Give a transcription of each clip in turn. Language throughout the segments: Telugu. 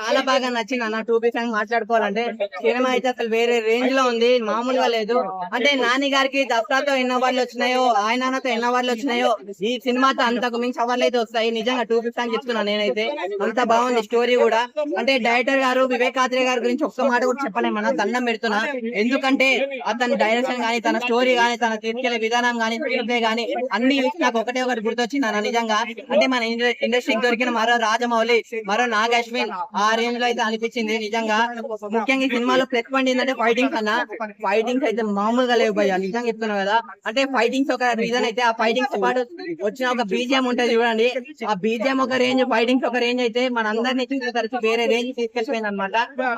చాలా బాగా నచ్చింది అన్న. టూ బీ అని మాట్లాడుకోవాలంటే సినిమా అయితే అసలు వేరే రేంజ్లో ఉంది. మామూలుగా లేదు. అంటే నాని గారికి దసరాతో ఎన్నో అవార్డులు వచ్చినాయో ఆయనతో ఎన్నో అవార్డులు వచ్చినాయో ఈ సినిమాతో అంతకు మించి అవార్డులు అయితే వస్తాయి. నిజంగా టూ బీ అని చెప్తున్నా నేనైతే. అంత బాగుంది స్టోరీ కూడా. అంటే డైరెక్టర్ గారు వివేకాత్రి గారి గురించి ఒక్క మాట కూడా చెప్పలేమన్నా దండం పెడుతున్నా. ఎందుకంటే అతని డైరెక్షన్ గానీ తన స్టోరీ గానీ తన తీసుకెళ్ళే విధానం గానీ స్క్రీన్ గానీ అన్ని నాకు ఒకటే ఒకటి గుర్తొచ్చింది అన్న. నిజంగా అంటే మన ఇండస్ట్రీకి దొరికిన మరో రాజమౌళి మరో నాగ్ అశ్విన్ ఆ రేంజ్లో అయితే అనిపించింది నిజంగా. ముఖ్యంగా ఈ సినిమాలో ప్లస్ పాయింట్ ఏంటంటే ఫైటింగ్స్ అన్న ఫైటింగ్స్ అయితే మామూలుగా లేవు భయ్యా నిజంగా చెప్తున్నా కదా. అంటే ఫైటింగ్స్ ఒక రీజన్ అయితే ఆ ఫైటింగ్స్ పాటు వచ్చిన ఒక బీజిఎం ఉంటది చూడండి. ఆ బీజిఎం ఒక రేంజ్ ఫైటింగ్స్ ఒక రేంజ్ అయితే మన అందరినీ చూసేసరికి వేరే రేంజ్ తీసుకెళ్ళిపోయింది అనమాట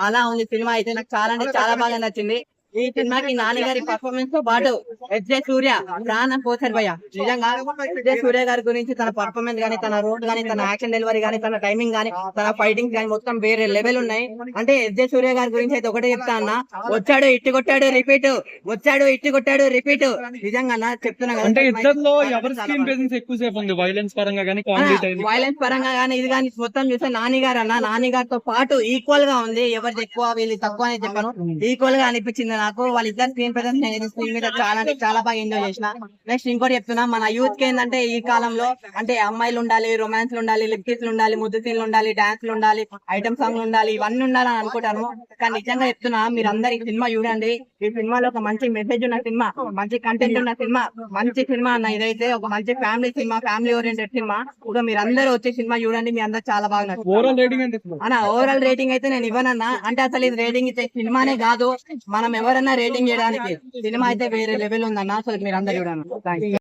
అలా ఉంది సినిమా అయితే నాకు చాలా అంటే చాలా బాగా నచ్చింది. ఈ సినిమాకి నాన్నగారి పర్ఫార్మెన్స్తో పాటు ఎస్జే సూర్య ప్రాణం పోసారు భయ్య నిజంగా ఎస్జే సూర్య గారి గురించి తన పర్ఫార్మెన్స్ గానీ తన రోడ్ గానీ తన యాక్షన్ డెలివరీ గానీ తన టైమింగ్ గానీ తన ఫైటింగ్ గానీ మొత్తం వేరే లెవెల్ ఉన్నాయి. అంటే ఎస్జే సూర్య గారి గురించి అయితే ఒకటే చెప్తా అన్న. వచ్చాడు ఇట్టి కొట్టాడు రిపీట్ వచ్చాడు ఇట్టి కొట్టాడు రిపీట్ నిజంగా అన్న చెప్తున్నా కదా. అంటే ఇద్దరిలో ఎవరి చాలా స్క్రీన్ బాగుంది. ప్రెసెన్స్ ఎక్కువసేపు ఉంది? వైలెన్స్ పరంగా టైం వైలెన్స్ పరంగా కానీ ఇది కానీ మొత్తం చూస్తే నాని గారు అన్న నాని గారితో పాటు ఈక్వల్గా ఉంది. ఎవరిది ఎక్కువ వీళ్ళు తక్కువ అని చెప్పాను. ఈక్వల్గా అనిపించింది నాకు వాళ్ళిద్దరు స్క్రీన్ ప్రెసెన్స్ నేను స్క్రీన్ మీద చాలా అంటే చాలా బాగా ఎంజాయ్ చేసిన. నెక్స్ట్ ఇంకోటి చెప్తున్నా మన యూత్కి ఏంటంటే ఈ కాలంలో అంటే అమ్మాయిలు ఉండాలి రొమాన్స్ ఉండాలి లిప్కిస్ ఉండాలి ముద్దు సీన్లు ఉండాలి డాన్స్ ఉండాలి ఐటమ్ సాంగ్ ఉండాలి ఇవన్నీ ఉండాలని అనుకుంటాను. కానీ నిజంగా చెప్తున్నా మీరు అందరు ఈ సినిమా చూడండి. ఈ సినిమాలో ఒక మంచి మెసేజ్ ఉన్న సినిమా మంచి కంటెంట్ ఉన్న సినిమా మంచి సినిమా అన్న ఇదైతే ఒక మంచి ఫ్యామిలీ సినిమా ఫ్యామిలీ ఓరియంటెడ్ సినిమా. ఒక మీరు అందరూ వచ్చే సినిమా చూడండి మీ అందరు చాలా బాగా ఇస్తున్నారు? అన్న ఓవరాల్ రేటింగ్ అయితే నేను ఇవ్వనన్నా. అంటే అసలు ఇది రేటింగ్ ఇచ్చే సినిమానే కాదు. మనం ఎవరన్నా రేటింగ్ చేయడానికి సినిమా అయితే వేరే లెవెల్ ఉందన్న అసలు మీరు అందరు చూడండి.